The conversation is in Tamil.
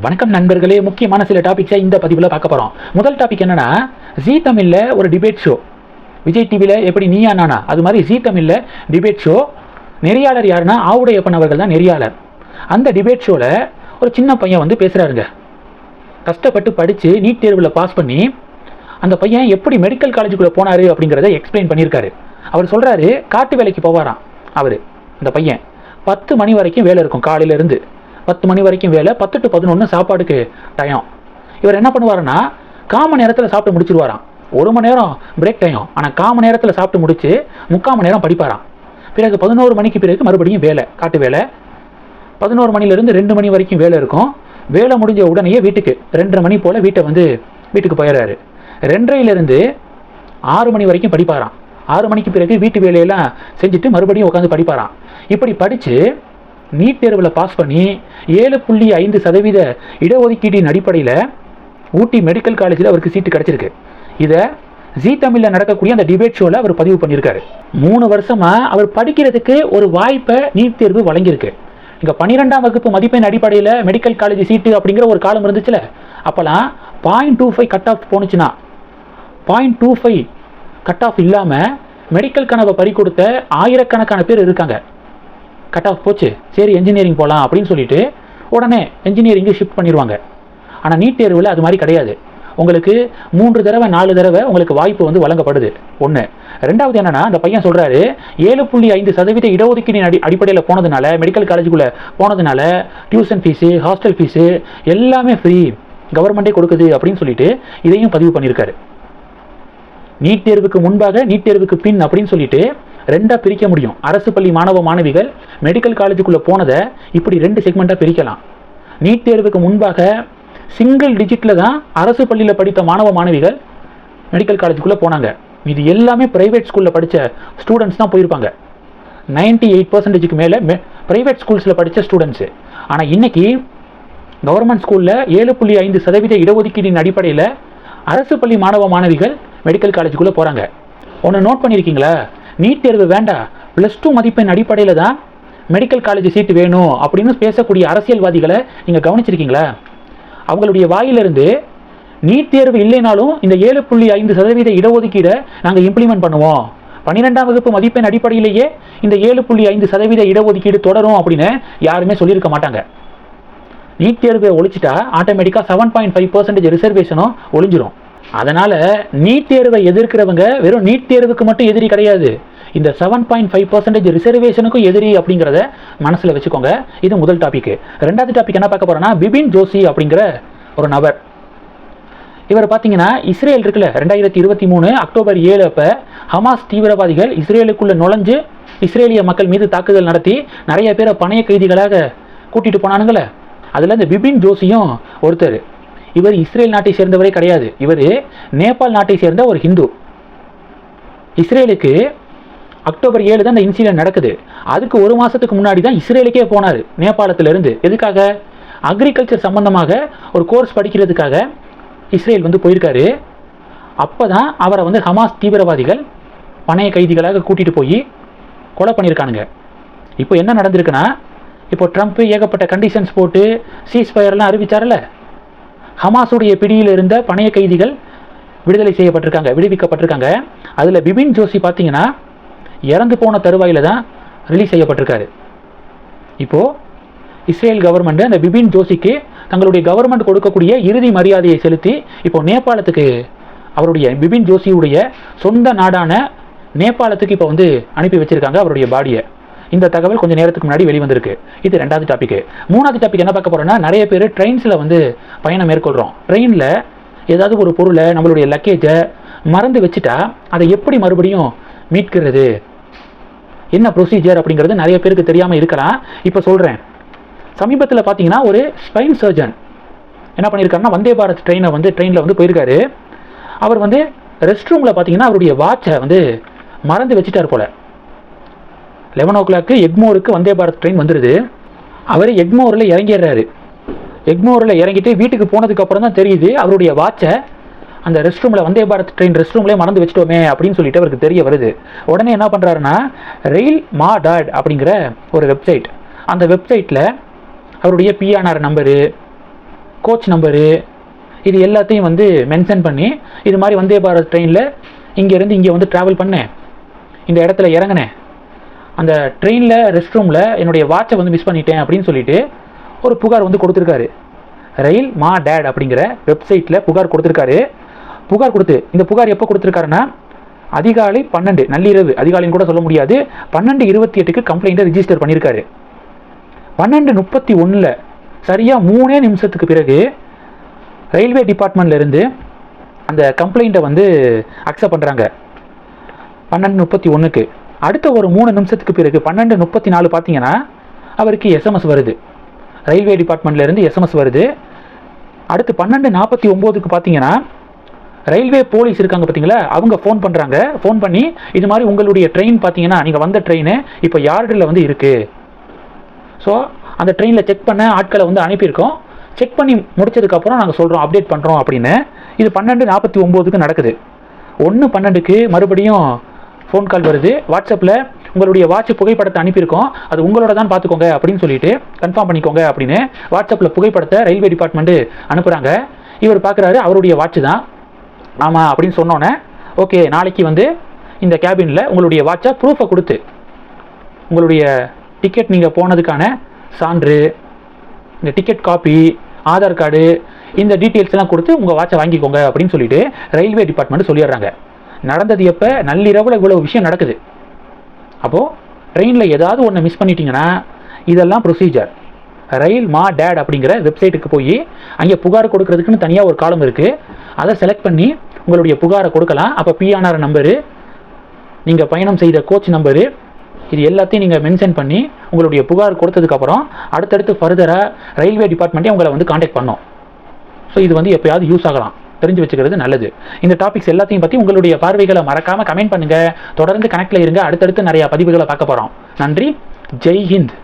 வணக்கம் நண்பர்களே முக்கியமான சில டாபிக்ஸை இந்த பதிவில் பார்க்க போகிறோம் முதல் டாபிக் என்னன்னா ஜீ தமிழில் ஒரு டிபேட் ஷோ விஜய் டிவியில் எப்படி நீயா நானா? அது மாதிரி ஜீ தமிழில் டிபேட் ஷோ நெறியாளர் யாருன்னா ஆவுடையப்பன் அவர்கள் தான் நெறியாளர். அந்த டிபேட் ஷோவில் ஒரு சின்ன பையன் வந்து பேசுகிறாருங்க கஷ்டப்பட்டு படித்து நீட் தேர்வில் பாஸ் பண்ணி அந்த பையன் எப்படி மெடிக்கல் காலேஜுக்குள்ளே போனார் அப்படிங்கிறத எக்ஸ்பிளைன் பண்ணியிருக்காரு. அவர் சொல்கிறாரு காட்டு வேலைக்கு போவாராம் அவர் அந்த பையன். பத்து மணி வரைக்கும் வேலை இருக்கும் காலையிலேருந்து பத்து மணி வரைக்கும் வேலை பத்து டு பதினொன்று சாப்பாடுக்கு டயம் இவர் என்ன பண்ணுவாருன்னா காம நேரத்தில் சாப்பிட்டு முடிச்சிருவாராம். ஒரு மணி நேரம் பிரேக் டைம் ஆனால் காம நேரத்தில் சாப்பிட்டு முடிச்சு முக்கால் மணி நேரம் படிப்பாராம். பிறகு பதினோரு மணிக்கு பிறகு மறுபடியும் வேலை காட்டு வேலை. பதினோரு மணிலேருந்து ரெண்டு மணி வரைக்கும் வேலை இருக்கும். வேலை முடிஞ்ச உடனேயே வீட்டுக்கு ரெண்டரை மணி போல் வீட்டை வந்து வீட்டுக்கு போயிடுறாரு ரெண்டரையிலேருந்து ஆறு மணி வரைக்கும் படிப்பாராம். ஆறு மணிக்கு பிறகு வீட்டு வேலையெல்லாம் செஞ்சுட்டு மறுபடியும் உட்காந்து படிப்பாராம். இப்படி படித்து நீட் தேர்வில் பாஸ் பண்ணி ஏழு புள்ளி ஐந்து சதவீத இடஒதுக்கீட்டின் அடிப்படையில் ஊட்டி மெடிக்கல் காலேஜில் அவருக்கு சீட்டு கிடச்சிருக்கு. இதை ஜீ தமிழில் நடக்கக்கூடிய அந்த டிபேட் ஷோவில் அவர் பதிவு பண்ணியிருக்காரு. மூணு வருஷமாக அவர் படிக்கிறதுக்கு ஒரு வாய்ப்பை நீட் தேர்வு வழங்கியிருக்கு. இங்கே பன்னிரெண்டாம் வகுப்பு மதிப்பெண் அடிப்படையில் மெடிக்கல் காலேஜ் சீட்டு அப்படிங்கிற ஒரு காலம் இருந்துச்சுல அப்போலாம் point two five cut off போணுச்சுன்னா point two five cut off இல்லாமல் மெடிக்கல் கனவை பறி கொடுத்த ஆயிரக்கணக்கான பேர் இருக்காங்க. கட் ஆஃப் போச்சு. சரி என்ஜினியரிங் போகலாம் அப்படின்னு சொல்லிட்டு உடனே என்ஜினியரிங்கு ஷிஃப்ட் பண்ணிடுவாங்க ஆனால் நீட் தேர்வில் அது மாதிரி கிடையாது. உங்களுக்கு மூன்று தடவை நாலு தடவை உங்களுக்கு வாய்ப்பு வந்து வழங்கப்படுது. ஒன்று ரெண்டாவது என்னென்னா அந்த பையன் சொல்கிறாரு ஏழு புள்ளி ஐந்து சதவீத இடஒதுக்கீடு அடி அடிப்படையில் போனதுனால மெடிக்கல் காலேஜுக்குள்ளே போனதுனால டியூஷன் ஃபீஸு ஹாஸ்டல் ஃபீஸு எல்லாமே ஃப்ரீ கவர்மெண்ட்டே கொடுக்குது அப்படின்னு சொல்லிட்டு இதையும் பதிவு பண்ணியிருக்காரு நீட் தேர்வுக்கு முன்பாக நீட் தேர்வுக்கு பின் அப்படின்னு சொல்லிட்டு ரெண்டாக பிரிக்க முடியும். அரசு பள்ளி மாணவ மாணவிகள் மெடிக்கல் காலேஜுக்குள்ளே போனதை இப்படி ரெண்டு செக்மெண்ட்டாக பிரிக்கலாம். நீட் தேர்வுக்கு முன்பாக சிங்கிள் டிஜிட்டில் தான் அரசு பள்ளியில் படித்த மாணவ மாணவிகள் மெடிக்கல் காலேஜுக்குள்ளே போனாங்க. இது எல்லாமே ப்ரைவேட் ஸ்கூலில் படித்த ஸ்டூடெண்ட்ஸ் தான் போயிருப்பாங்க. நைன்டி எயிட் பர்சன்டேஜுக்கு மேலே ப்ரைவேட் ஸ்கூல்ஸில் படித்த ஸ்டூடெண்ட்ஸு ஆனால் இன்றைக்கி கவர்மெண்ட் ஸ்கூலில் ஏழு புள்ளி ஐந்து சதவீத இடஒதுக்கீட்டின் அடிப்படையில் அரசு பள்ளி மாணவ மாணவிகள் மெடிக்கல் காலேஜுக்குள்ளே போகிறாங்க ஒன்று நோட் பண்ணியிருக்கீங்களா நீட் தேர்வு வேண்டாம் ப்ளஸ் டூ மதிப்பெண் அடிப்படையில் தான் மெடிக்கல் காலேஜ் சீட்டு வேணும் அப்படின்னு பேசக்கூடிய அரசியல்வாதிகளை நீங்கள் கவனிச்சிருக்கீங்களா? அவங்களுடைய வாயிலிருந்து நீட் தேர்வு இல்லைனாலும் இந்த ஏழு புள்ளி ஐந்து சதவீத இடஒதுக்கீடை நாங்கள் இம்ப்ளிமெண்ட் பண்ணுவோம். பன்னிரெண்டாம் வகுப்பு மதிப்பெண் அடிப்படையிலேயே இந்த ஏழு புள்ளி ஐந்து சதவீத இடஒதுக்கீடு தொடரும் அப்படின்னு யாருமே சொல்லியிருக்க மாட்டாங்க. நீட் தேர்வை ஒழிச்சிட்டா ஆட்டோமேட்டிக்காக செவன் பாயிண்ட் ஃபைவ் பர்சன்டேஜ் ரிசர்வேஷனும் ஒழிஞ்சிரும். அதனால் நீட் தேர்வை எதிர்க்கிறவங்க வெறும் நீட் தேர்வுக்கு மட்டும் எதிரி கிடையாது. இந்த செவன் பாயிண்ட் ஃபைவ் பர்சன்டேஜ் ரிசர்வேஷனுக்கும் எதிரி அப்படிங்கிறத மனசில் வச்சுக்கோங்க. இது முதல் டாபிக் ரெண்டாவது டாபிக் என்ன பார்க்க போகிறோன்னா பிபின் ஜோஷி அப்படிங்கிற ஒரு நபர். இவர் பார்த்தீங்கன்னா இஸ்ரேல் இருக்குல்ல ரெண்டாயிரத்தி இருபத்தி மூணு அக்டோபர் ஏழு அப்போ ஹமாஸ் தீவிரவாதிகள் இஸ்ரேலுக்குள்ளே நுழைஞ்சு இஸ்ரேலிய மக்கள் மீது தாக்குதல் நடத்தி நிறைய பேரை பணைய கைதிகளாக கூட்டிகிட்டு போனானுங்களே. அதில் இந்த பிபின் ஜோஷியும் ஒருத்தர். இவர் இஸ்ரேல் நாட்டை சேர்ந்தவரே கிடையாது. இவர் நேபாள் நாட்டை சேர்ந்த ஒரு ஹிந்து. இஸ்ரேலுக்கு அக்டோபர் ஏழு தான் இந்த இன்சிடென்ட் நடக்குது. அதுக்கு ஒரு மாதத்துக்கு முன்னாடி தான் இஸ்ரேலுக்கே போனார் நேபாளத்திலிருந்து. எதுக்காக? அக்ரிகல்ச்சர் சம்பந்தமாக ஒரு கோர்ஸ் படிக்கிறதுக்காக இஸ்ரேல் வந்து போயிருக்காரு. அப்போ தான் அவரை வந்து ஹமாஸ் தீவிரவாதிகள் பணைய கைதிகளாக கூட்டிகிட்டு போய் கொலை பண்ணியிருக்கானுங்க. இப்போ என்ன நடந்திருக்குன்னா இப்போ ட்ரம்ப் ஏகப்பட்ட கண்டிஷன்ஸ் போட்டு சீஸ் ஃபயர்லாம் அறிவிச்சார்ல? ஹமாஸுடைய பிடியில் இருந்த பணைய கைதிகள் விடுதலை செய்யப்பட்டிருக்காங்க விடுவிக்கப்பட்டிருக்காங்க. அதில் பிபின் ஜோஷி பார்த்தீங்கன்னா இறந்து போன தருவாயில் தான் ரிலீஸ் செய்யப்பட்டிருக்காரு. இப்போது இஸ்ரேல் கவர்மெண்ட் அந்த பிபின் ஜோஷிக்கு தங்களுடைய கவர்மெண்ட் கொடுக்கக்கூடிய இறுதி மரியாதையை செலுத்தி இப்போ நேபாளத்துக்கு அவருடைய பிபின் ஜோஷியுடைய சொந்த நாடான நேபாளத்துக்கு இப்போ வந்து அனுப்பி வச்சுருக்காங்க அவருடைய பாடியை. இந்த தகவல் கொஞ்சம் நேரத்துக்கு முன்னாடி வெளிவந்திருக்கு. இது ரெண்டாவது டாபிக் மூணாவது டாபிக் என்ன பார்க்க போறோம்னா நிறைய பேர் ட்ரெயின்ஸில் வந்து பயணம் மேற்கொள்கிறோம் ட்ரெயினில் ஏதாவது ஒரு பொருளை நம்மளுடைய லக்கேஜை மறந்து வச்சுட்டா அதை எப்படி மறுபடியும் மீட்கிறது? என்ன ப்ரொசீஜர் அப்படிங்கிறது நிறைய பேருக்கு தெரியாமல் இருக்கலாம். இப்போ சொல்கிறேன் சமீபத்தில் பார்த்தீங்கன்னா ஒரு ஸ்பைன் சர்ஜன் என்ன பண்ணியிருக்காருன்னா வந்தே பாரத் ட்ரெயினை வந்து ட்ரெயினில் வந்து போயிருக்காரு. அவர் வந்து ரெஸ்ட் ரூமில் பார்த்தீங்கன்னா அவருடைய வாட்சை வந்து மறந்து வச்சுட்டார் போல. லெவன் ஓ கிளாக்கு எக்மோருக்கு வந்தே பாரத் ட்ரெயின் வந்துடுது அவர் எக்மோரில் இறங்கிடுறாரு. எக்மோரில் இறங்கிட்டு வீட்டுக்கு போனதுக்கப்புறம் தான் தெரியுது அவருடைய வாட்சை அந்த rest room Vande Bharat train rest ரூம்லேயே மறந்து வச்சிட்டோமே அப்படின்னு சொல்லிட்டு அவருக்கு தெரிய வருது. உடனே என்ன பண்ணுறாருன்னா ரெயில் மா டாட் அப்படிங்கிற ஒரு வெப்சைட் அந்த வெப்சைட்டில் அவருடைய பிஆர்ஆர் நம்பரு கோச் நம்பரு இது எல்லாத்தையும் வந்து மென்ஷன் பண்ணி இது மாதிரி வந்தே பாரத் ட்ரெயினில் இங்கேருந்து இங்கே வந்து ட்ராவல் பண்ணேன். இந்த இடத்துல இறங்கினேன். அந்த ட்ரெயினில் ரெஸ்ட் ரூமில் என்னுடைய வாட்சை வந்து மிஸ் பண்ணிட்டேன் அப்படின்னு சொல்லிட்டு ஒரு புகார் வந்து கொடுத்துருக்காரு. ரயில் மா டேட் அப்படிங்கிற வெப்சைட்டில் புகார் கொடுத்துருக்காரு. புகார் கொடுத்து இந்த புகார் எப்போ கொடுத்துருக்காருன்னா அதிகாலை பன்னெண்டு நள்ளிரவு அதிகாலைன்னு கூட சொல்ல முடியாது. பன்னெண்டு இருபத்தி எட்டுக்கு கம்ப்ளைண்ட்டை ரிஜிஸ்டர் பண்ணியிருக்காரு பன்னெண்டு முப்பத்தி ஒன்றில் சரியாக மூணே நிமிஷத்துக்கு பிறகு ரயில்வே டிபார்ட்மெண்ட்லேருந்து அந்த கம்ப்ளைண்ட்டை வந்து அக்செப்ட் பண்ணுறாங்க பன்னெண்டு முப்பத்தி ஒன்றுக்கு அடுத்த ஒரு மூணு நிமிஷத்துக்கு பிறகு பன்னெண்டு முப்பத்தி நாலு பார்த்தீங்கன்னா அவருக்கு எஸ்எம்எஸ் வருது. ரயில்வே டிபார்ட்மெண்ட்லேருந்து எஸ்எம்எஸ் வருது. அடுத்து பன்னெண்டு நாற்பத்தி ஒம்போதுக்கு பார்த்தீங்கன்னா ரயில்வே போலீஸ் இருக்காங்க பார்த்தீங்களா? அவங்க ஃபோன் பண்ணுறாங்க ஃபோன் பண்ணி இது மாதிரி உங்களுடைய ட்ரெயின் பார்த்தீங்கன்னா நீங்கள் வந்த ட்ரெயின் இப்போ யார்டில் வந்து இருக்குது ஸோ அந்த ட்ரெயினில் செக் பண்ண ஆட்களை வந்து அனுப்பியிருக்கோம். செக் பண்ணி முடிச்சதுக்கப்புறம் நாங்கள் சொல்கிறோம் அப்டேட் பண்ணுறோம் அப்படின்னு. இது பன்னெண்டு நாற்பத்தி ஒம்போதுக்கு நடக்குது. ஒன்று பன்னெண்டுக்கு மறுபடியும் ஃபோன் கால் வருது. வாட்ஸ்அப்பில் உங்களுடைய வாட்ச் புகைப்படத்தை அனுப்பியிருக்கோம். அது உங்களோட தான் பார்த்துக்கோங்க அப்படின்னு சொல்லிட்டு கன்ஃபார்ம் பண்ணிக்கோங்க அப்படின்னு வாட்ஸ்அப்பில் புகைப்படத்தை ரயில்வே டிபார்ட்மெண்ட்டு அனுப்புகிறாங்க இவர் பார்க்குறாரு அவருடைய வாட்ச் தான். ஆமாம் அப்படின்னு சொன்னோன்னே ஓகே நாளைக்கு வந்து இந்த கேபினில் உங்களுடைய வாட்சை ப்ரூஃபை கொடுத்து உங்களுடைய டிக்கெட் நீங்கள் போனதுக்கான சான்று இந்த டிக்கெட் காப்பி ஆதார் கார்டு இந்த டீட்டெயில்ஸ் எல்லாம் கொடுத்து உங்கள் வாட்சை வாங்கிக்கோங்க அப்படின்னு சொல்லிட்டு ரயில்வே டிபார்ட்மெண்ட் சொல்லிடுறாங்க. நடந்தது எப்போ? நள்ளிரவில் இவ்வளோ விஷயம் நடக்குது. அப்போது ட்ரெயினில் ஏதாவது ஒன்று மிஸ் பண்ணிட்டீங்கன்னா இதெல்லாம் ப்ரொசீஜர் ரயில் மா டேட் அப்படிங்கிற வெப்சைட்டுக்கு போய் அங்கே புகார் கொடுக்கறதுக்குன்னு தனியாக ஒரு காலம் இருக்குது அதை செலக்ட் பண்ணி உங்களுடைய புகாரை கொடுக்கலாம். அப்போ பிஆர்ஆர் நம்பரு நீங்கள் பயணம் செய்த கோச் நம்பரு இது எல்லாத்தையும் நீங்கள் மென்ஷன் பண்ணி உங்களுடைய புகார் கொடுத்ததுக்கப்புறம் அடுத்தடுத்து ஃபர்தராக ரயில்வே டிபார்ட்மெண்ட்டே உங்களை வந்து காண்டாக்ட் பண்ணோம். ஸோ இது வந்து எப்பயாவது யூஸ் ஆகலாம். தெரிஞ்சு வச்சுக்கிறது நல்லது. இந்த டாபிக்ஸ் எல்லாத்தையும் பற்றி உங்களுடைய பார்வைகளை மறக்காமல் கமெண்ட் பண்ணுங்கள் தொடர்ந்து கனெக்டில் இருங்க. அடுத்தடுத்து நிறையா பதிவுகளை பார்க்க போகிறோம் நன்றி. ஜெய் ஹிந்த்.